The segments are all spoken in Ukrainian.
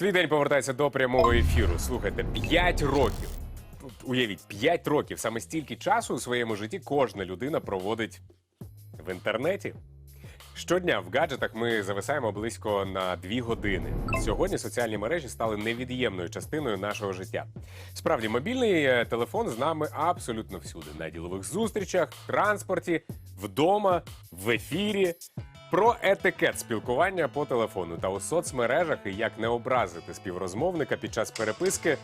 Твій день повертається до прямого ефіру. Слухайте, 5 років. Уявіть, 5 років. Саме стільки часу у своєму житті кожна людина проводить в інтернеті. Щодня в гаджетах ми зависаємо близько на 2 години. Сьогодні соціальні мережі стали невід'ємною частиною нашого життя. Справді, мобільний е, телефон з нами абсолютно всюди: на ділових зустрічах, транспорті, вдома, в ефірі. Про етикет спілкування по телефону та у соцмережах і як не образити співрозмовника під час переписки.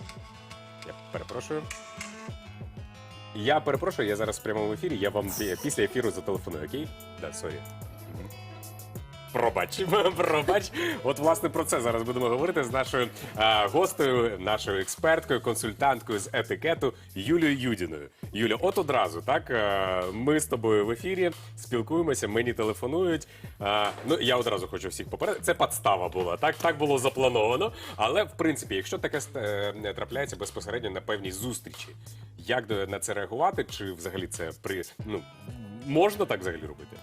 Я перепрошую. Я перепрошую, я зараз в прямому ефірі. Я вам після ефіру зателефоную, окей? Да, сорі. Пробач, пробач. От власне про це зараз будемо говорити з нашою а, гостею, нашою експерткою, консультанткою з етикету Юлією Юдіною. Юля, от одразу так е, ми з тобою в ефірі спілкуємося, мені телефонують. А, ну я одразу хочу всіх попередити. Це подстава була. Так, так було заплановано. Але в принципі, якщо таке е, трапляється безпосередньо на певній зустрічі, як на це реагувати? Чи взагалі це при ну можна так взагалі робити?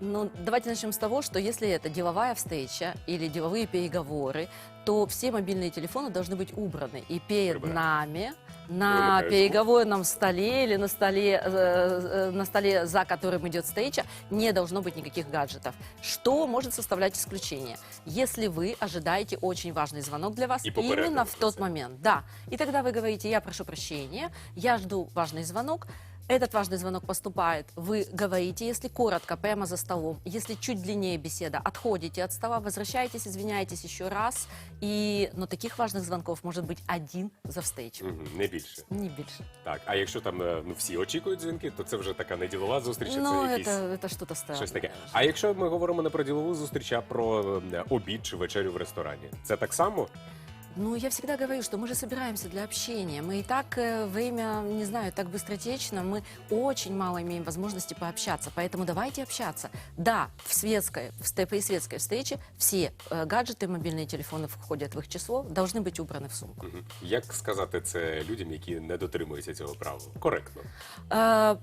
Ну, давайте начнем с того, что если это деловая встреча или деловые переговоры, то все мобильные телефоны должны быть убраны. И перед Прибраны. нами на Вымыкают переговорном столе или на столе, э, э, на столе, за которым идет встреча, не должно быть никаких гаджетов. Что может составлять исключение? Если вы ожидаете очень важный звонок для вас И именно в про тот момент. Да. И тогда вы говорите, я прошу прощения, я жду важный звонок, этот важный звонок поступает, вы говорите, если коротко, прямо за столом, если чуть длиннее беседа, отходите от стола, возвращаетесь, извиняетесь еще раз, и, но таких важных звонков может быть один за встречу, Мгм, Не більше. не больше. Так, а якщо там е, ну всі очікують дзвінки, то це вже така не ділова зустріч, а Ну, це якийсь это, это что-то странное. щось таке. А якщо ми говоримо не про ділову зустріч, а про е, обід чи вечерю в ресторані, це так само? Ну, я всегда говорю, что мы же собираемся для общения. Мы и так э, время, не знаю, так быстротечно, мы очень мало имеем возможности пообщаться. Поэтому давайте общаться. Да, в светской, в ст- при светской встрече все э, гаджеты, мобильные телефоны входят в их число, должны быть убраны в сумку. Мгм. Як сказати це людям, які не дотримуються цього правила? Коректно. Э,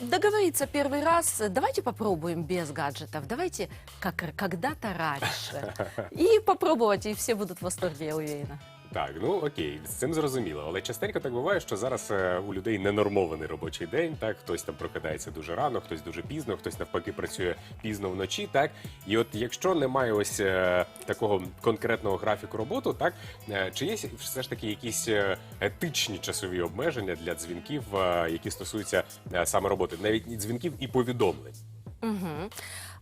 договориться первый раз, э, давайте попробуем без гаджетов, давайте как р- когда-то раньше. И попробовать, и все будут в восторге, я уверена. Так, ну окей, з цим зрозуміло. Але частенько так буває, що зараз е, у людей ненормований робочий день. Так, хтось там прокидається дуже рано, хтось дуже пізно, хтось навпаки працює пізно вночі. Так, і от якщо немає ось е, такого конкретного графіку роботи, так е, чи є все ж таки якісь е, етичні часові обмеження для дзвінків, е, які стосуються е, саме роботи, навіть дзвінків і повідомлень? Мгм.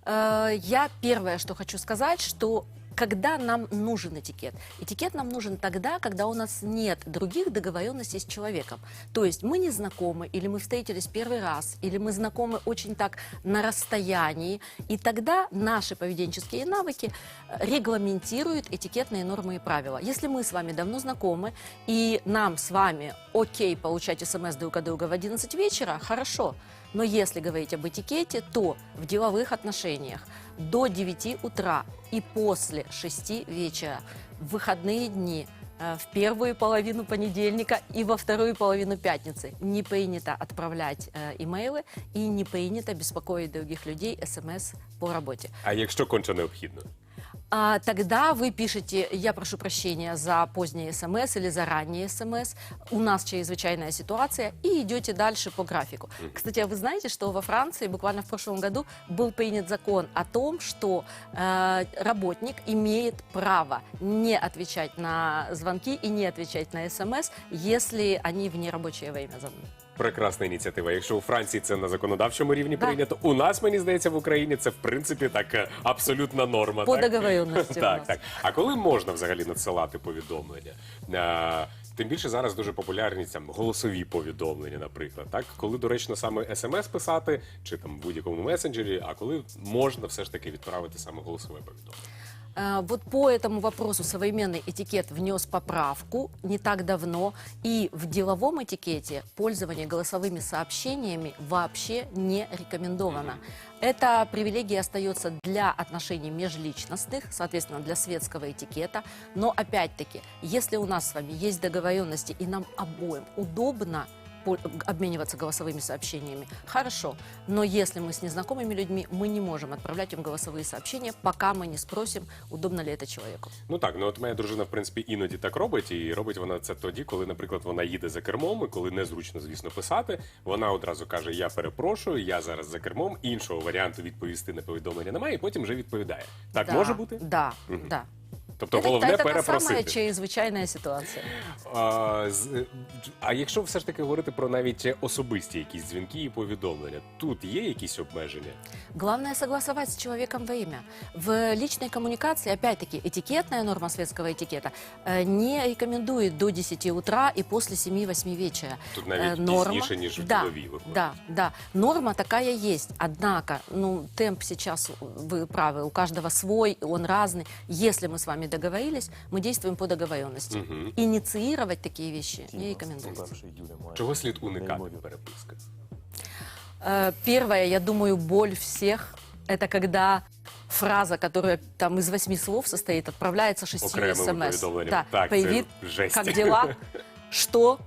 Э, Я первое, что хочу сказать, что когда нам нужен этикет? Этикет нам нужен тогда, когда у нас нет других договоренностей с человеком. То есть мы не знакомы, или мы встретились первый раз, или мы знакомы очень так на расстоянии, и тогда наши поведенческие навыки э, регламентируют этикетные нормы и правила. Если мы с вами давно знакомы, и нам с вами окей получать смс друг от друга в 11 вечера, хорошо. Но если говорить об этикете, то в деловых отношениях до 9 утра и после 6 вечера, в выходные дни, э, в первую половину понедельника и во вторую половину пятницы не принято отправлять э, имейлы и не принято беспокоить других людей смс по работе. А якщо конче необхідно? А, тогда вы пишете, я прошу прощения за позднее смс или за раннее смс, у нас чрезвычайная ситуация, и идете дальше по графику. Кстати, а вы знаете, что во Франции буквально в прошлом году был принят закон о том, что э, работник имеет право не отвечать на звонки и не отвечать на смс, если они в нерабочее время звонят. Прекрасна ініціатива. Якщо у Франції це на законодавчому рівні Да. прийнято, у нас мені здається в Україні це в принципі так е, абсолютна норма. По так? договоренності у так, нас. так. А коли можна взагалі надсилати повідомлення? Е, Тим більше зараз дуже популярні там голосові повідомлення, наприклад, так коли доречно саме смс писати чи там в будь-якому месенджері, а коли можна все ж таки відправити саме голосове повідомлення. Э, Вот по этому вопросу современный этикет внес поправку не так давно, и в деловом этикете пользование голосовыми сообщениями вообще не рекомендовано. Эта привилегия остается для отношений межличностных, соответственно, для светского этикета. Но опять-таки, если у нас с вами есть договоренности и нам обоим удобно обмениваться голосовыми сообщениями, хорошо. Но если мы с незнакомыми людьми, мы не можем отправлять им голосовые сообщения, пока мы не спросим, удобно ли это человеку. Ну так, ну от моя дружина, в принципі, іноді так робить, і робить вона це тоді, коли, наприклад, вона їде за кермом, і коли незручно, звісно, писати. Вона одразу каже: Я перепрошую, я зараз за кермом. Іншого варіанту відповісти на повідомлення немає, і потім вже відповідає. Так Да, може бути? Да, да. Тобто это, головне это та самая перепросити. чрезвычайная ситуация. А, з- е, а якщо все ж таки говорити про навіть особисті якісь дзвінки і повідомлення, тут є якісь обмеження? Главное согласовать с человеком во имя. В личной коммуникации, опять-таки, этикетная норма светского этикета э, не рекомендует до 10 утра и после 7-8 вечера. Тут навіть Э, норма, пізніше, ніж в да, діловій виходить. да, да, норма такая есть. Однако, ну, темп сейчас, вы правы, у каждого свой, он разный. Если мы с вами договорились, мы действуем по договоренности. Мгм. Инициировать такие вещи не рекомендуется. Чого слід уникати в переписках? Э, Первое, я думаю, боль всех, это когда фраза, которая там из восьми слов состоит, отправляется шестью Окремым смс. Да, Так, привет, это жесть. как дела, что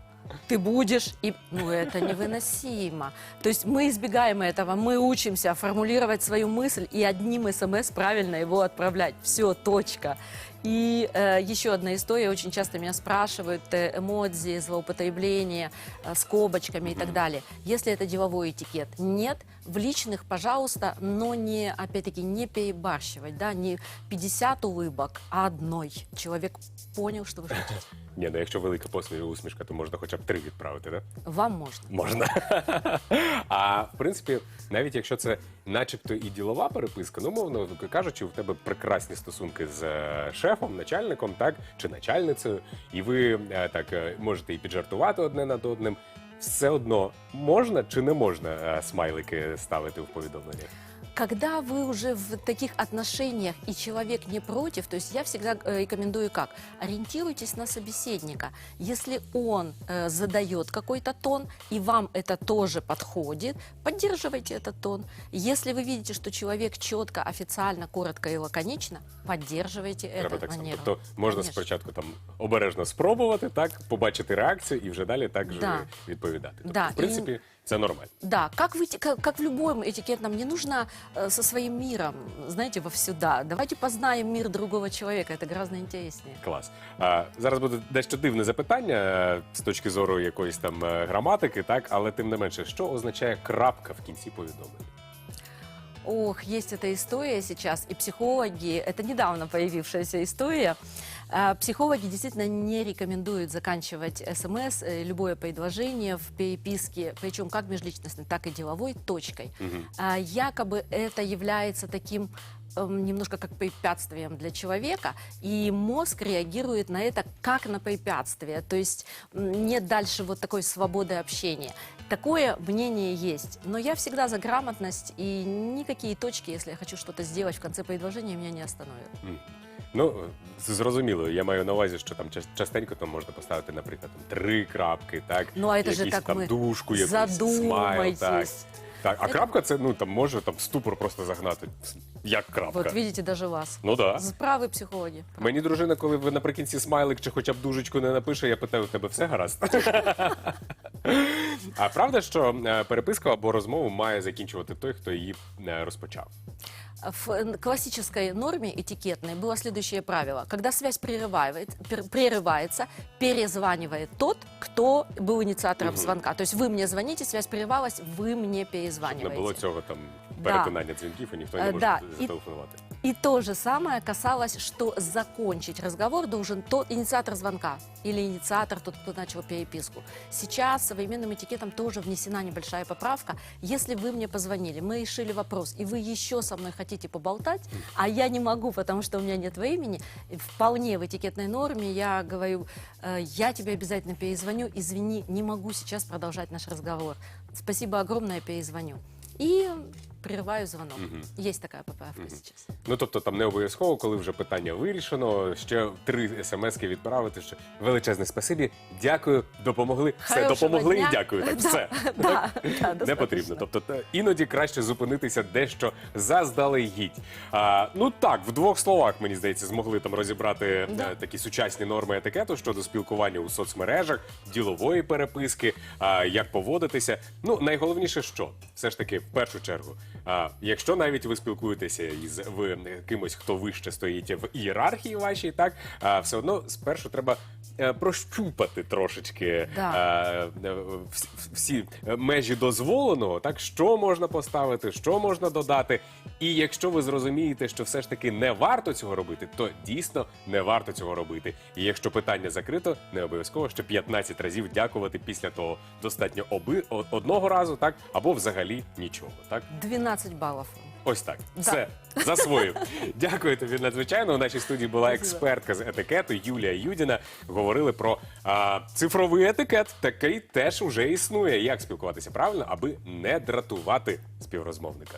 ты будешь, и ну это невыносимо. То есть мы избегаем этого, мы учимся формулировать свою мысль и одним смс правильно его отправлять. Все, точка. И э, еще одна история, очень часто меня спрашивают э, эмодзи, злоупотребление, э, скобочками и так далее. Если это деловой этикет, нет, в личных, пожалуйста, но не, опять-таки, не перебарщивать, да, не 50 улыбок, а одной. Человек понял, что вы хотите. Ні, ну якщо велика посмішка, усмішка, то можна хоча б три відправити, так? Вам можно. Можна. а в принципі, навіть якщо це начебто і ділова переписка, ну мовно кажучи, у тебе прекрасні стосунки з е, шефом, начальником, так чи начальницею, і ви е, так е, можете і піджартувати одне над одним. Все одно можна чи не можна е, смайлики ставити в повідомленнях? Когда вы уже в таких отношениях и человек не против, то есть я всегда э, рекомендую как? Ориентируйтесь на собеседника. Если он э, задает какой-то тон, и вам это тоже подходит, поддерживайте этот тон. Если вы видите, что человек четко, официально, коротко и лаконично, поддерживайте Треба этот так само. манеру. Тобто можна Конечно. спочатку там обережно спробувати, так побачити реакцію і вже далі так же Да. відповідати. Тобто, Да, в принципі, це нормально. Да, как, вы, как, как в любом этикетном, не нужно э, со своим миром, знаете, вовсюда. Давайте познаем мир другого человека, это гораздо интереснее. Клас. А, зараз буде дещо дивне запитання е, з точки зору якоїсь там е, граматики, так, але тим не менше, що означає крапка в кінці повідомлення? Ох, есть эта история сейчас, и психологи, это недавно появившаяся история, а, психологи действительно не рекомендуют заканчивать СМС, э, любое предложение в переписке, причем как межличностной, так и деловой, точкой. А, Якобы это является таким эм, немножко как препятствием для человека, и мозг реагирует на это как на препятствие, то есть нет дальше вот такой свободы общения. Такое мнение есть, но я всегда за грамотность, и никакие точки, если я хочу что-то сделать в конце предложения, меня не остановят. Ну, е, зрозуміло, я маю на увазі, що там час- частенько там можна поставити, наприклад, там, три крапки, так? Ну, а це ж якісь так там ми дужку, якусь смайл, так. задумайтесь. Так, а Це- крапка це ну там може там ступор просто загнати. Як крапка? Вот видите, даже вас. Ну да. Справи психологи. Мені дружина, коли ви наприкінці смайлик чи хоча б дужечку не напише, я питаю, у тебе все гаразд? а правда, що е, переписка або розмову має закінчувати той, хто її е, розпочав? В э, классической норме этикетной было следующее правило. Когда связь прерывает, пер- прерывается, перезванивает тот, кто был инициатором Мгм. звонка. То есть вы мне звоните, связь прерывалась, вы мне Щоб не перезваниваете. було цього там Да. переконання дзвінків, і ніхто не Е, може да. І- зателефонувати. И то же самое касалось, что закончить разговор должен тот инициатор звонка или инициатор, тот, кто начал переписку. Сейчас современным этикетом тоже внесена небольшая поправка. Если вы мне позвонили, мы решили вопрос, и вы еще со мной хотите поболтать, а я не могу, потому что у меня нет времени, вполне в этикетной норме я говорю, «Э, я тебе обязательно перезвоню, извини, не могу сейчас продолжать наш разговор. Спасибо огромное, перезвоню. И прерываю звонок. Есть такая поправка сейчас. Ну тобто там не обов'язково, коли вже питання вирішено, ще три смски відправити. Що величезне спасибі, дякую, допомогли. Все Хорошого допомогли дня. і дякую. Так, Да, все да, да, не потрібно. Тобто та, іноді краще зупинитися дещо заздалегідь. А, ну так, в двох словах мені здається, змогли там розібрати Да. е, такі сучасні норми етикету щодо спілкування у соцмережах, ділової переписки, а, як поводитися. Ну найголовніше, що все ж таки, в першу чергу, а, якщо навіть ви спілкуєтеся із ви, кимось, хто вище стоїть в ієрархії вашій, так а, все одно спершу треба. Е, Прощупати трошечки Да. е, е, вс- всі межі дозволеного, так що можна поставити, що можна додати. І якщо ви зрозумієте, що все ж таки не варто цього робити, то дійсно не варто цього робити. І якщо питання закрито, не обов'язково ще 15 разів дякувати після того. Достатньо оби о- одного разу, так або взагалі нічого. Так, 12 баллов. ось так. Да. Все засвоїв. Дякую тобі надзвичайно. У нашій студії була експертка з етикету Юлія Юдіна. Говорили про а, цифровий етикет. Такий теж уже існує. Як спілкуватися правильно, аби не дратувати співрозмовника.